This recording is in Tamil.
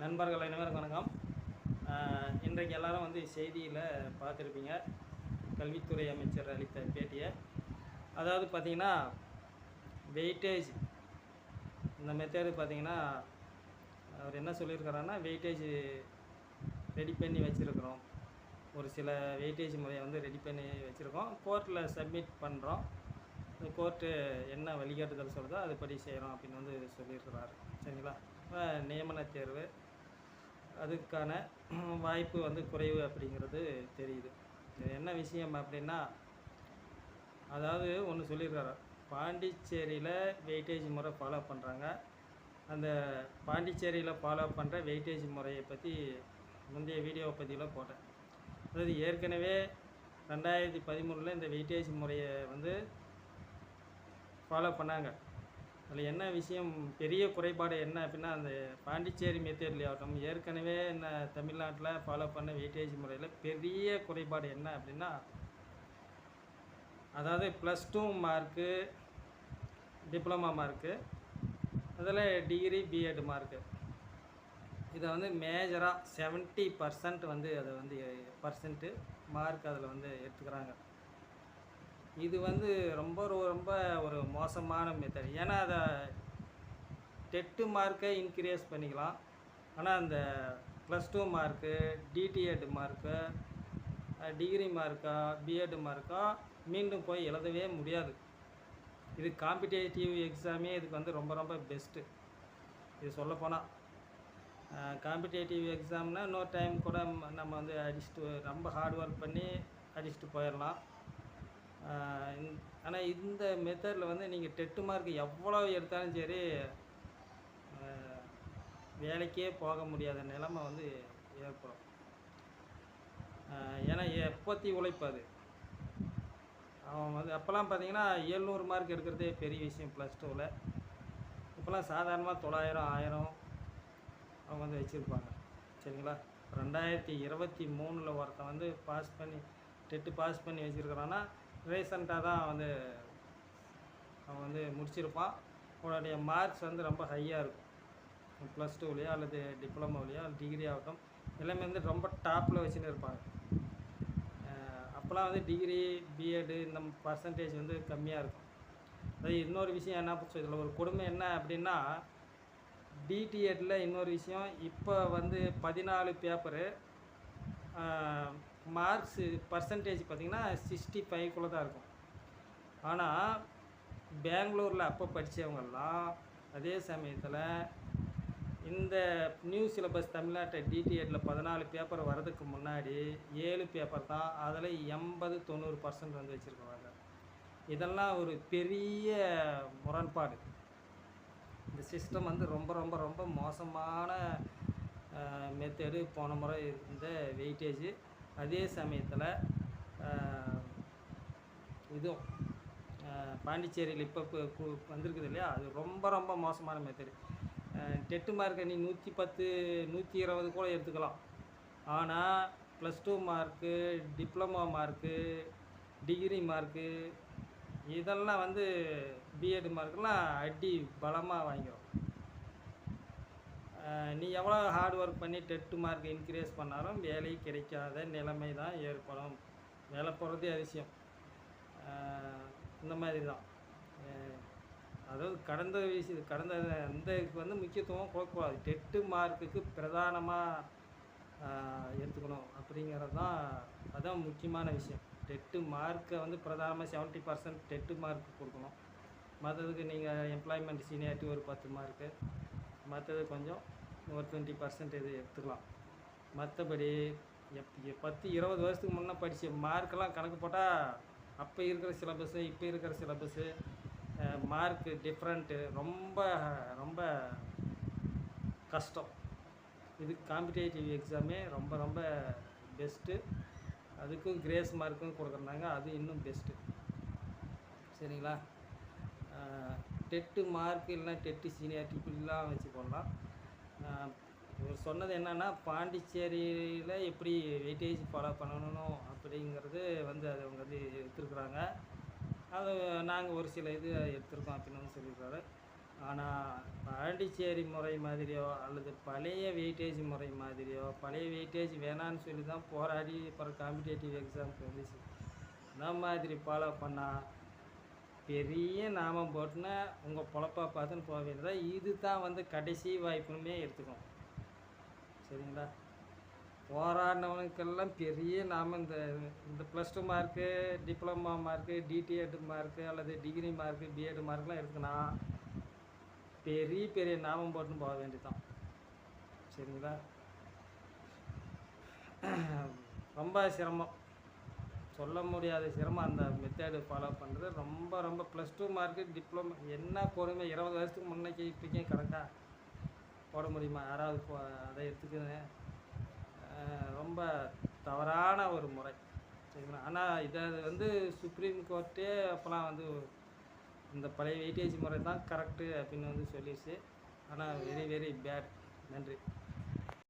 நண்பர்கள் அனைவருக்கும் வணக்கம். இன்றைக்கு எல்லாரும் வந்து செய்தியில் பார்த்துருப்பீங்க. கல்வித்துறை அமைச்சர் அளித்த பேட்டியை. அதாவது பார்த்திங்கன்னா வெயிட்டேஜ் இந்த மெத்தேடு பார்த்தீங்கன்னா அவர் என்ன சொல்லியிருக்கிறாருன்னா வெயிட்டேஜ் ரெடி பண்ணி வச்சுருக்குறோம். ஒரு சில வெயிட்டேஜ் முறையை வந்து ரெடி பண்ணி வச்சுருக்கோம். கோர்ட்டில் சப்மிட் பண்ணுறோம் கோர்ட்டு என்ன வழிகாட்டுதல் சொல்கிறதோ அதுபடி செய்கிறோம் அப்படின்னு வந்து சொல்லியிருக்கிறாரு. சரிங்களா? நியமன தேர்வு. அதுக்கான வாய்ப்பு வந்து குறைவு அப்படிங்கிறது தெரியுது. என்ன விஷயம் அப்படின்னா அதாவது ஒன்று சொல்லியிருக்காரு. பாண்டிச்சேரியில் வெயிட்டேஜ் முறை ஃபாலோ பண்ணுறாங்க அந்த பாண்டிச்சேரியில் ஃபாலோ பண்ணுற வெயிட்டேஜ் முறையை பற்றி முந்தைய வீடியோவை பற்றிலாம் போட்டேன். அதாவது ஏற்கனவே ரெண்டாயிரத்தி பதிமூணில் இந்த வெயிட்டேஜ் முறையை வந்து ஃபாலோ பண்ணாங்க. அதில் என்ன விஷயம் பெரிய குறைபாடு என்ன? அப்படின்னா அந்த பாண்டிச்சேரி மெத்தேரியல் ஆகட்டும் ஏற்கனவே என்ன தமிழ்நாட்டில் ஃபாலோ பண்ண வெயிட்டேஜ் முறையில் பெரிய குறைபாடு என்ன அப்படின்னா அதாவது plus two mark diploma mark அதில் டிகிரி பிஎட் மார்க்கு இதை வந்து மேஜராக செவன்ட்டி பர்சன்ட் வந்து அதை வந்து பர்சன்ட்டு மார்க் அதில் வந்து எடுத்துக்கிறாங்க. இது வந்து ரொம்ப ரொம்ப ஒரு மோசமான மெத்தட் ஏன்னா அதை டெட்டு மார்க்கை இன்க்ரீஸ் பண்ணிக்கலாம். ஆனால் அந்த plus two mark D T Ed mark degree மார்க்கா B Ed மார்க்கா மீண்டும் போய் எழுதவே முடியாது. இது காம்படேட்டிவ் எக்ஸாமே இதுக்கு வந்து ரொம்ப ரொம்ப பெஸ்ட்டு இது சொல்லப்போனால் காம்படேட்டிவ் எக்ஸாம்னால் இன்னொரு டைம் கூட நம்ம வந்து அடிச்சுட்டு ரொம்ப ஹார்ட் ஒர்க் பண்ணி அடிச்சுட்டு போயிடலாம். ஆனால் இந்த மெத்தடில் வந்து நீங்கள் டெட்டு மார்க் எவ்வளோ எடுத்தாலும் சரி வேலைக்கே போக முடியாத நிலைமை வந்து ஏற்படும். ஏன்னா எப்போத்தி உழைப்பாது அது. அவன் வந்து அப்போல்லாம் பார்த்தீங்கன்னா எழுநூறு மார்க் எடுக்கிறதே பெரிய விஷயம் ப்ளஸ் டூவில் இப்போல்லாம் சாதாரணமாக தொள்ளாயிரம் ஆயிரம் அவங்க வந்து வச்சுருப்பாங்க. சரிங்களா? ரெண்டாயிரத்தி இருபத்தி மூணில் ஒருத்தன் வந்து பாஸ் பண்ணி டெட்டு பாஸ் பண்ணி வச்சுருக்கிறான்னா ரீசண்டாக தான் வந்து அவன் வந்து முடிச்சிருப்பான். அவனுடைய மார்க்ஸ் வந்து ரொம்ப ஹையாக இருக்கும். ப்ளஸ் டூவிலையோ அல்லது டிப்ளமோலையோ டிகிரி ஆகட்டும் எல்லாமே வந்து ரொம்ப டாப்பில் வச்சுன்னு இருப்பாங்க. அப்போலாம் வந்து டிகிரி பிஎட்டு இந்த பர்சன்டேஜ் வந்து கம்மியாக இருக்கும். அது இன்னொரு விஷயம் என்ன இதில் ஒரு கொடுமை என்ன அப்படின்னா டிடிஎட்டில் இன்னொரு விஷயம் இப்போ வந்து பதினாலு பேப்பரு மார்க்ஸு பர்சன்டேஜ் பார்த்திங்கன்னா சிக்ஸ்டி ஃபைவ்குள்ளே தான் இருக்கும். ஆனால் பெங்களூரில் அப்போ படித்தவங்கெல்லாம் அதே சமயத்தில் இந்த நியூ சிலபஸ் தமிழ்நாட்டை டிடிஎட்டில் பதினாலு பேப்பர் வர்றதுக்கு முன்னாடி ஏழு பேப்பர் தான் அதில் எண்பது தொண்ணூறு பர்சன்ட் வந்து வச்சுருக்காங்க இதெல்லாம் ஒரு பெரிய முரண்பாடு. இந்த சிஸ்டம் வந்து ரொம்ப ரொம்ப ரொம்ப மோசமான மெத்தடு போன முறை இருந்த வெயிட்டேஜ் அதே சமயத்தில் இதுவும் பாண்டிச்சேரியில் இப்போ வந்திருக்குது இல்லையா? அது ரொம்ப ரொம்ப மோசமான மெத்தடு டெட்டு மார்க்கை நீ நூற்றி பத்து நூற்றி இருபது கூட எடுத்துக்கலாம். ஆனால் plus two mark diploma mark degree mark இதெல்லாம் வந்து பிஎட் மார்க்கெல்லாம் அடி பலமாக வாங்கிடும் நீ எவ்வளோ ஹார்ட் ஒர்க் பண்ணி டெட்டு மார்க் இன்க்ரீஸ் பண்ணாலும் வேலை கிடைக்காத நிலைமை தான் ஏற்படும். வேலை போகிறதே அதிசயம். இந்த மாதிரி தான். அதாவது கடந்த விஷயம் கடந்த அந்த இதுக்கு வந்து முக்கியத்துவம் கொடுக்கக்கூடாது. டெட்டு மார்க்குக்கு பிரதானமாக எடுத்துக்கணும் அப்படிங்கிறது தான் அதுதான் முக்கியமான விஷயம். டெட்டு மார்க்கை வந்து பிரதானமாக செவன்ட்டி பர்சன்ட் டெட்டு மார்க் கொடுக்கணும். மற்றதுக்கு நீங்கள் எம்ப்ளாய்மெண்ட் சீனியாரிட்டி ஒரு பத்து மார்க்கு மற்றது கொஞ்சம் ஒரு டுவெண்ட்டி பர்சன்டேஜ் எடுத்துக்கலாம். மற்றபடி எப் எ- பத்து இருபது வருஷத்துக்கு முன்னே படித்த மார்க்கெல்லாம் கணக்கு போட்டால் அப்போ இருக்கிற சிலபஸ்ஸு இப்போ இருக்கிற சிலபஸ்ஸு மார்க்கு டிஃப்ரெண்ட்டு ரொம்ப ரொம்ப கஷ்டம். இது காம்படேட்டிவ் எக்ஸாமே ரொம்ப ரொம்ப பெஸ்ட்டு அதுக்கும் கிரேஸ் மார்க்கும் கொடுக்குறாங்க அது இன்னும் பெஸ்ட்டு சரிங்களா? டெட்டு மார்க் இல்லைனா டெட்டு சீனியாரிட்டி இப்படிலாம் வச்சு போடலாம். இவர் சொன்னது என்னென்னா பாண்டிச்சேரியில் எப்படி வெயிட்டேஜ் ஃபாலோ பண்ணணும் அப்படிங்கிறது வந்து அது அவங்க வந்து எடுத்துருக்குறாங்க. அது நாங்கள் ஒரு சில இது எடுத்திருக்கோம் அப்படின்னு வந்து சொல்லியிருக்காரு. ஆனால் பாண்டிச்சேரி முறை மாதிரியோ அல்லது பழைய வெயிட்டேஜ் முறை மாதிரியோ பழைய வெயிட்டேஜ் வேணான்னு சொல்லி தான் போராடி அப்புறம் காம்படேட்டிவ் எக்ஸாம்க்கு வந்துச்சு அந்த மாதிரி ஃபாலோ பண்ணால் பெரிய நாமம் போட்டுன்னா உங்கள் பொழப்பா பார்த்துன்னு போக வேண்டியதா இது தான் வந்து கடைசி வாய்ப்புமே எடுத்துக்கும் சரிங்களா? போராடினவனுக்கெல்லாம் பெரிய நாம இந்த இந்த plus two mark diploma mark D T Ed mark அல்லது டிகிரி மார்க்கு பிஎட் மார்க்லாம் இருக்குன்னா பெரிய பெரிய நாமம் போட்டுன்னு போக வேண்டியதுதான். சரிங்களா? ரொம்ப சிரமம். சொல்ல முடியாத சிரமம் அந்த மெத்தேடு ஃபாலோ பண்ணுறது ரொம்ப ரொம்ப ப்ளஸ் டூ மார்க்கு டிப்ளமோ என்ன கொடுமை இருபது வருஷத்துக்கு முன்னைக்கு இப்போக்கும் கரெக்டாக போட முடியுமா? யாராவது போ அதை எடுத்துக்கின்னு. ரொம்ப தவறான ஒரு முறை. சரிங்களா? ஆனால் இதை வந்து சுப்ரீம் கோர்ட்டே அப்போலாம் வந்து இந்த பழைய வெயிட்டேஜ் முறை தான் கரெக்டு அப்படின்னு வந்து சொல்லிடுச்சு ஆனால் வெரி வெரி பேட் நன்றி.